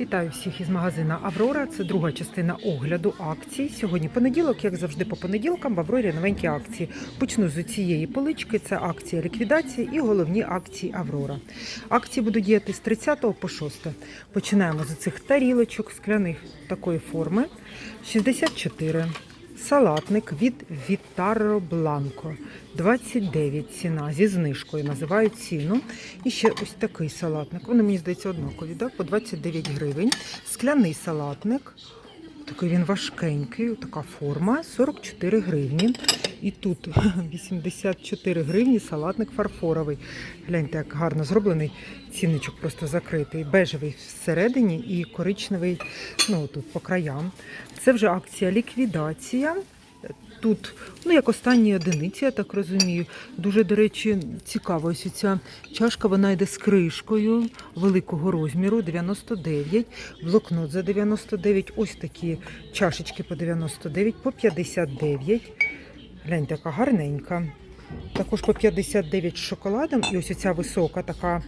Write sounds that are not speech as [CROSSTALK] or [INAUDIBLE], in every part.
Вітаю всіх із магазина Аврора. Це друга частина огляду акцій. Сьогодні понеділок, як завжди, по понеділкам в Аврорі новенькі акції. Почну з цієї полички. Це акція ліквідації і головні акції Аврора. Акції будуть діяти з 30 по 6. Починаємо з цих тарілочок скляних такої форми. 64. Салатник від Вітаро Бланко. 29 ціна зі знижкою називають ціну. І ще ось такий салатник. Вони, мені здається, однакові, да? по 29 гривень. Скляний салатник. Такий він важкенький, така форма, 44 гривні. І тут [LAUGHS] 84 гривні салатник фарфоровий. Гляньте, як гарно зроблений. Цінничок просто закритий. Бежевий всередині і коричневий ну, тут по краям. Це вже акція ліквідація. Тут, ну як останні одиниці, я так розумію. Дуже, до речі, цікаво. Ось ця чашка вона йде з кришкою великого розміру 99, блокнот за 99, ось такі чашечки по 99, по 59. Гляньте, яка гарненька. Також по 59 з шоколадом. І ось ця висока така,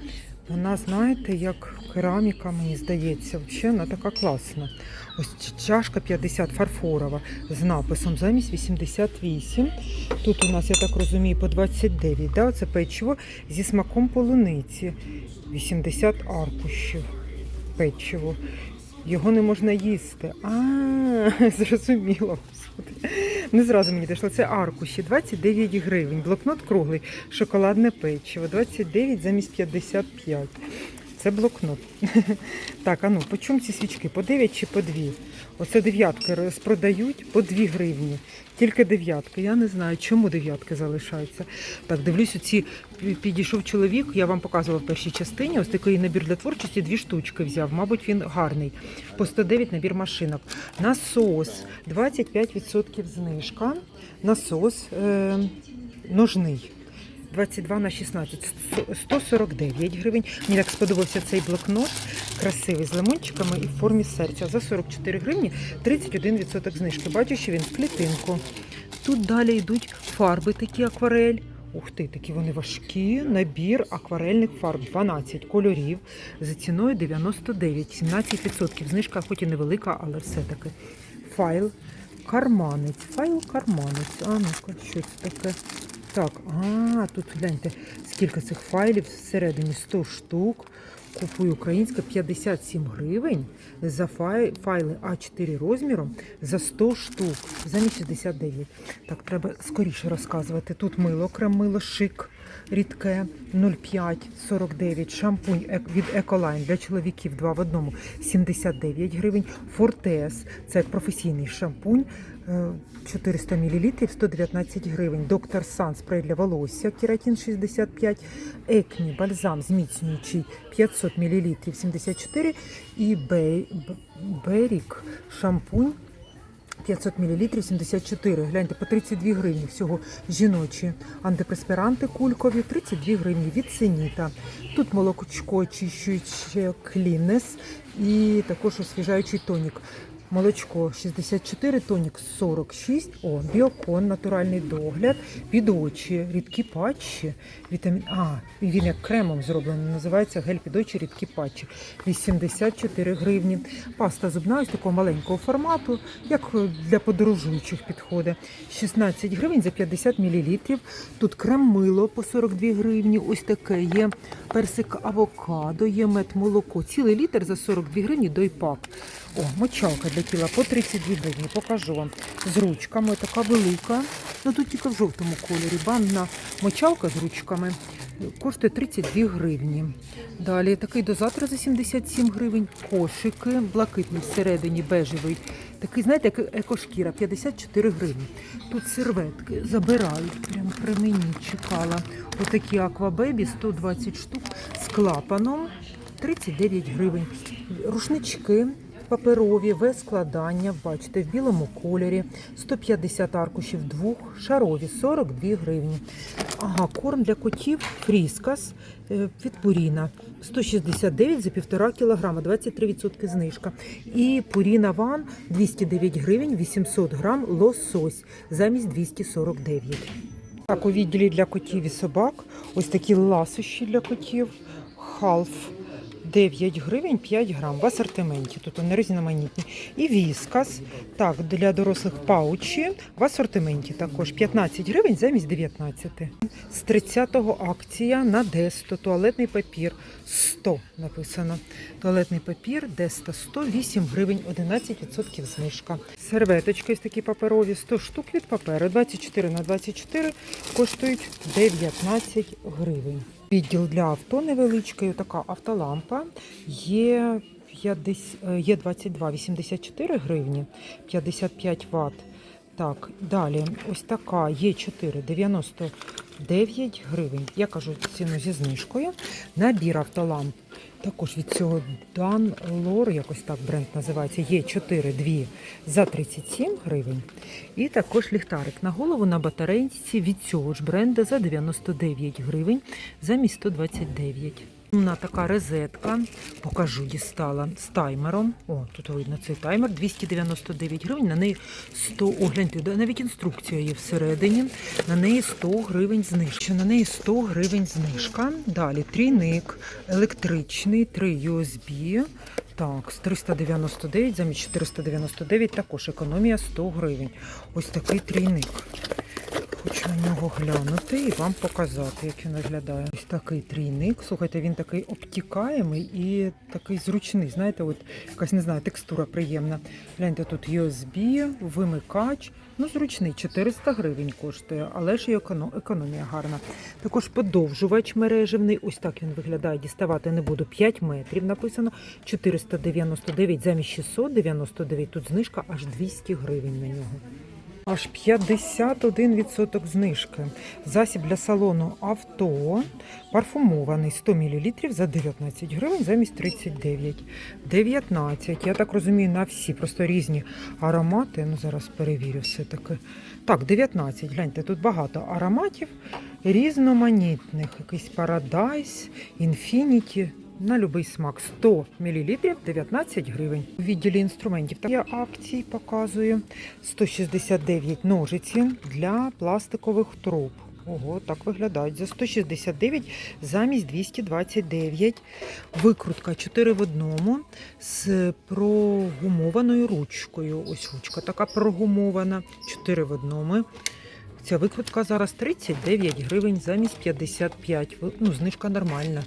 вона, знаєте, як кераміка, мені здається. Взагалі вона така класна. Ось чашка 50 фарфорова з написом замість 88. Тут у нас, я так розумію, по 29. Да? Це печиво зі смаком полуниці. 80 аркушів печиво. Його не можна їсти. А, [LAUGHS] зрозуміло. Не зразу мені дійшло. Це аркуші 29 гривень. Блокнот круглий, шоколадне печиво. 29 замість 55. Це блокнот. [LAUGHS] Так, а ну, по чому ці свічки? По 9 чи по 2? Оце дев'ятки розпродають по 2 гривні. Тільки дев'ятки. Я не знаю, чому дев'ятки залишаються. Так, дивлюсь, оці підійшов чоловік, я вам показувала в першій частині. Ось такий набір для творчості, дві штучки взяв. Мабуть, він гарний. По 109 набір машинок. Насос 25% знижка. Насос е, ножний. 22 на 16, 149 гривень. Мені так сподобався цей блокнот, красивий, з лимончиками і в формі серця. За 44 гривні 31% знижки. Бачу, що він в клітинку. Тут далі йдуть фарби такі акварель. Ух ти, такі вони важкі. Набір акварельних фарб 12 кольорів за ціною 99, 17%. Знижка, хоч і невелика, але все-таки. Файл карманець. Файл карманець. А ну-ка, що це таке? Так, а, тут гляньте, скільки цих файлів всередині 100 штук. Купую українське 57 гривень за фай- файли А4 розміром за 100 штук, замість 69. Так, треба скоріше розказувати. Тут мило, крем мило, шик рідке 0,5 49, шампунь від Еколайн для чоловіків 2 в одному 79 гривень. Фортес, це професійний шампунь. е, 400 мл 119 гривень. Доктор Сан спрей для волосся, кератин 65, Екні бальзам зміцнюючий 500 мл 74 і Бей- Берік шампунь 500 мл 74. Гляньте, по 32 гривні всього жіночі. Антипреспіранти кулькові 32 гривні від Сеніта. Тут молокочко очищуюче клінес і також освіжаючий тонік. Молочко 64, тонік 46, о, біокон, натуральний догляд, під очі, рідкі патчі, вітамін А, він як кремом зроблений, називається гель під очі, рідкі патчі, 84 гривні. Паста зубна ось такого маленького формату, як для подорожуючих підходить. 16 гривень за 50 мл. Тут крем-мило по 42 гривні, ось таке є персик авокадо, є мед молоко, цілий літр за 42 гривні дойпак. О, мочалка для тіла по 32 гривні. Покажу вам. З ручками така велика. Ну тут тільки в жовтому кольорі. Банна мочалка з ручками коштує 32 гривні. Далі такий дозатор за 77 гривень. Кошики, блакитний всередині бежевий. Такий, знаєте, як екошкіра, 54 гривні. Тут серветки забирають. Прямо при мені чекала. Отакі аквабебі 120 штук з клапаном 39 гривень. Рушнички паперові, в складання, бачите, в білому кольорі, 150 аркушів двох, шарові, 42 гривні. Ага, корм для котів фріскас від Пуріна, 169 за 1,5 кілограма, 23% знижка. І Пуріна Ван 209 гривень, 800 грам, лосось, замість 249. Так, у відділі для котів і собак ось такі ласощі для котів, халф 9 гривень 5 грам в асортименті. Тут вони різноманітні. І віскас, так, для дорослих паучі в асортименті також 15 гривень замість 19. З 30-го акція на Десто, туалетний папір 100 написано. Туалетний папір Десто 108 гривень, 11% знижка. Серветочки ось такі паперові, 100 штук від паперу, 24 на 24 коштують 19 гривень. Відділ для авто невеличкий, така автолампа є 50, е, є 22, 84 гривні, 55 Вт. Так, далі ось така є 4, 99 гривень. Я кажу ціну зі знижкою. Набір автоламп також від цього Dan Lore, якось так бренд називається, є 4, 2 за 37 гривень. І також ліхтарик на голову на батарейці від цього ж бренду за 99 гривень замість 129. Умна така розетка, покажу, дістала з таймером. О, тут видно цей таймер, 299 гривень, на неї 100, о, гляньте, навіть інструкція є всередині, на неї 100 гривень знижка. На неї 100 гривень знижка. Далі трійник електричний, 3 USB. Так, з 399 замість 499 також економія 100 гривень. Ось такий трійник. Хочу на нього глянути і вам показати, як він виглядає. Ось такий трійник. Слухайте, він такий обтікаємий і такий зручний. Знаєте, от якась не знаю, текстура приємна. Гляньте, тут USB, вимикач. Ну, зручний, 400 гривень коштує, але ж і економія гарна. Також подовжувач мережевний. Ось так він виглядає. Діставати не буду. 5 метрів написано. 499 замість 699. Тут знижка аж 200 гривень на нього. Аж 51% знижки. Засіб для салону авто парфумований 100 мл за 19 гривень замість 39. 19. Я так розумію, на всі просто різні аромати. Ну зараз перевірю все таки. Так, 19. Гляньте, тут багато ароматів різноманітних. Якийсь Paradise, Infinity. На будь-який смак 100 мл 19 гривень. У відділі інструментів я акції показую 169 ножиці для пластикових труб. Ого, так виглядають. За 169 замість 229. Викрутка 4 в одному з прогумованою ручкою. Ось ручка така прогумована. 4 в одному. Ця викрутка зараз 39 гривень замість 55. Ну, знижка нормальна.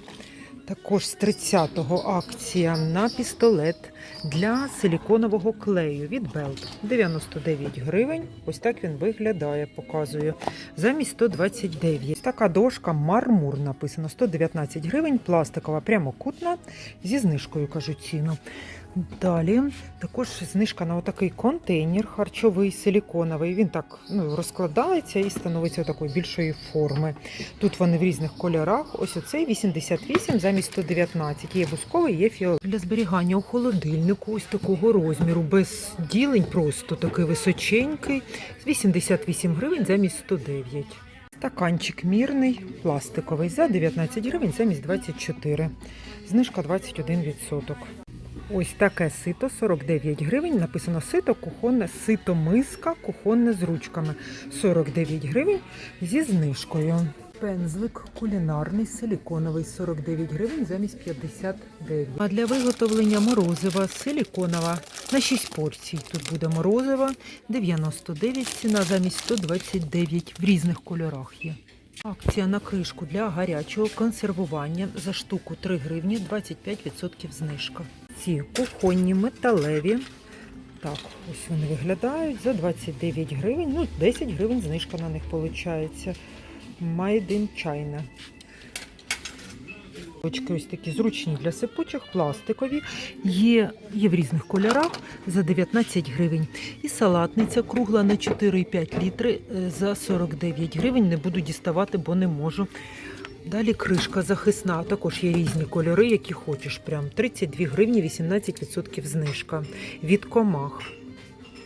Також з 30-го акція на пістолет для силіконового клею від Belt. 99 гривень. Ось так він виглядає, показую. Замість 129. Така дошка мармур написано 119 гривень, пластикова прямокутна зі знижкою кажу ціну. Далі також знижка на отакий контейнер харчовий силіконовий. Він так ну, розкладається і становиться такої більшої форми. Тут вони в різних кольорах. Ось оцей 88 замість 119. Є бусковий, є фіолетовий. Для зберігання у холодильнику ось такого розміру, без ділень, просто такий височенький. 88 гривень замість 109. Стаканчик мірний, пластиковий за 19 гривень замість 24. Знижка 21%. Ось таке сито 49 гривень. Написано сито кухонне, сито миска, кухонне з ручками. 49 гривень зі знижкою. Пензлик кулінарний силіконовий 49 гривень замість 59. А для виготовлення морозива силіконова на 6 порцій. Тут буде морозива 99 ціна замість 129 в різних кольорах є. Акція на кришку для гарячого консервування за штуку 3 гривні 25% знижка. Ці кухонні металеві. Так, ось вони виглядають за 29 гривень. Ну, 10 гривень знижка на них виходить. Made in China. Очки ось такі зручні для сипучих, пластикові. Є, є в різних кольорах за 19 гривень. І салатниця кругла на 4,5 літри е, за 49 гривень. Не буду діставати, бо не можу. Далі кришка захисна, також є різні кольори, які хочеш. Прям 32 гривні, 18% знижка від комах.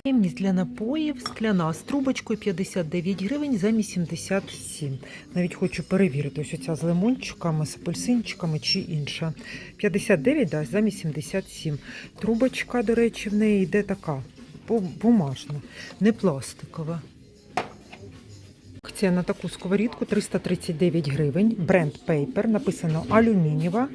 Ємність для напоїв скляна з трубочкою 59 гривень за 87. Навіть хочу перевірити, ось оця з лимончиками, з апельсинчиками чи інша. 59 да, за 77. Трубочка, до речі, в неї йде така бумажна, не пластикова. Акція на таку сковорідку 339 гривень. Бренд Paper, написано алюмінієва.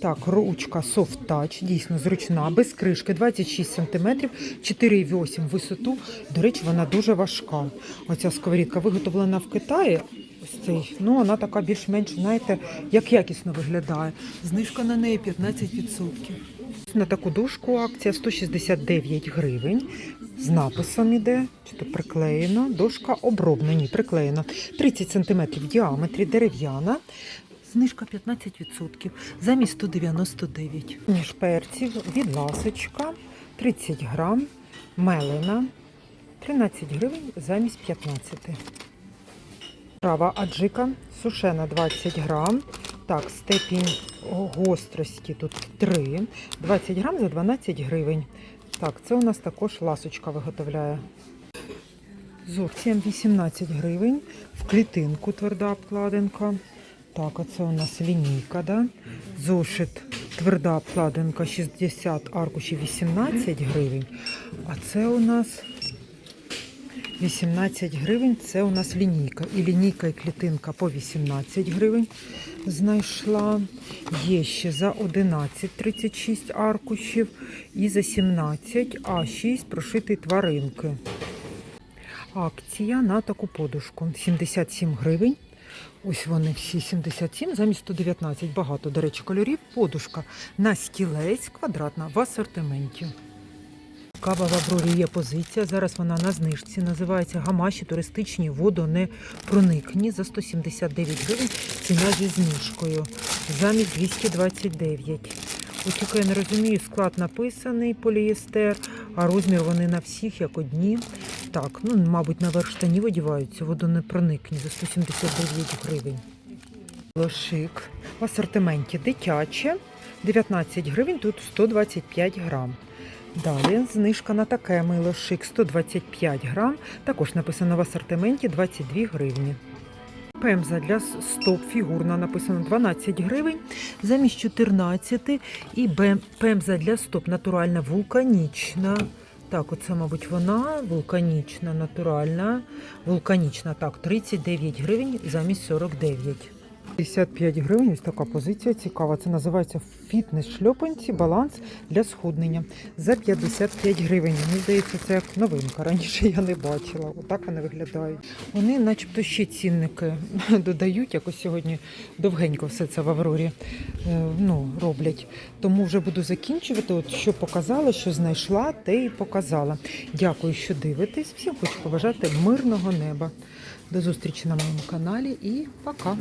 Так, ручка Soft Touch, дійсно зручна, без кришки, 26 см, 4,8 висоту. До речі, вона дуже важка. Оця сковорідка виготовлена в Китаї. Ось цей, ну вона така більш-менш, знаєте, як якісно виглядає. Знижка на неї 15%. На таку дужку акція 169 гривень. З написом іде, чи то приклеєно. Дошка обробна, ні, приклеєна. 30 см в діаметрі, дерев'яна. Знижка 15%, замість 199. Ніж перців від ласочка 30 грам, мелена 13 гривень замість 15. Трава аджика сушена 20 грам. Так, степінь гострості тут 3. 20 грам за 12 гривень. Так, це у нас також ласочка виготовляє. Зовсім 18 гривень. В клітинку тверда обкладинка. Так, а це у нас лінійка, да? Зошит тверда обкладинка 60 аркушів 18 гривень. А це у нас 18 гривень. Це у нас лінійка. І лінійка, і клітинка по 18 гривень знайшла. Є ще за 11 36 аркушів і за 17 А6 прошитий тваринки. Акція на таку подушку 77 гривень. Ось вони всі 77 замість 119. Багато, до речі, кольорів. Подушка на стілець квадратна в асортименті. Кава в Аврорі є позиція. Зараз вона на знижці. Називається гамаші туристичні водонепроникні за 179 гривень. Ціна зі знижкою. Замість 229. Ось тільки я не розумію, склад написаний полієстер, а розмір вони на всіх як одні. Так, ну, мабуть, на верх штанів одіваються, водонепроникні за 179 гривень. Лошик в асортименті дитяче, 19 гривень, тут 125 грам. Далі знижка на таке мило шик 125 грам. Також написано в асортименті 22 гривні. Пемза для стоп фігурна написано 12 гривень замість 14. І пемза для стоп натуральна вулканічна. Так, оце, мабуть, вона вулканічна, натуральна. Вулканічна, так, 39 гривень замість 49. 55 гривень, ось така позиція цікава. Це називається фітнес-шльопанці, баланс для схуднення за 55 гривень. Мені здається, це як новинка. Раніше я не бачила. Отак вони виглядають. Вони, начебто, ще цінники [LAUGHS] додають. Якось сьогодні довгенько все це в Аврорі е, ну, роблять. Тому вже буду закінчувати. От що показала, що знайшла, те і показала. Дякую, що дивитесь. Всім хочу побажати мирного неба. До зустрічі на моєму каналі і пока.